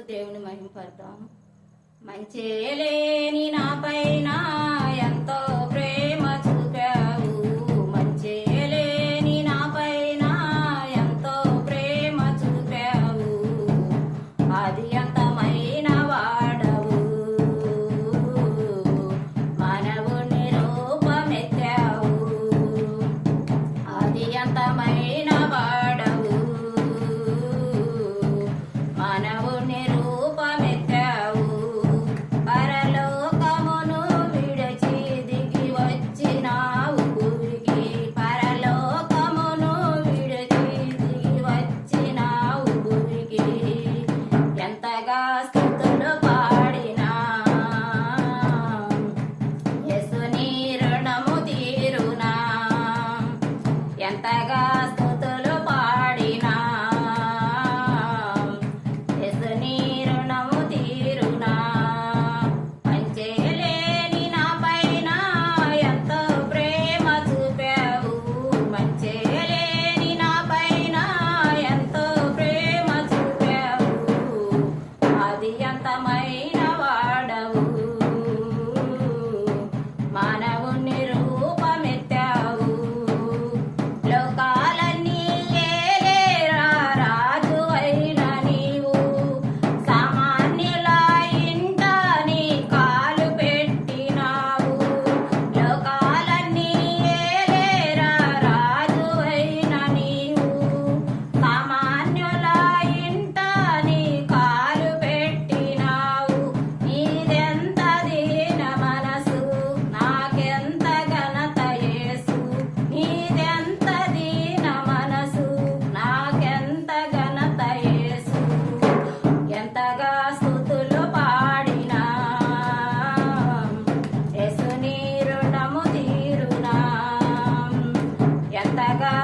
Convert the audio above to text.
దేవుని మహింపడతాను. మంచేలేని నా పైన ఎంతో ప్రేమ 大家。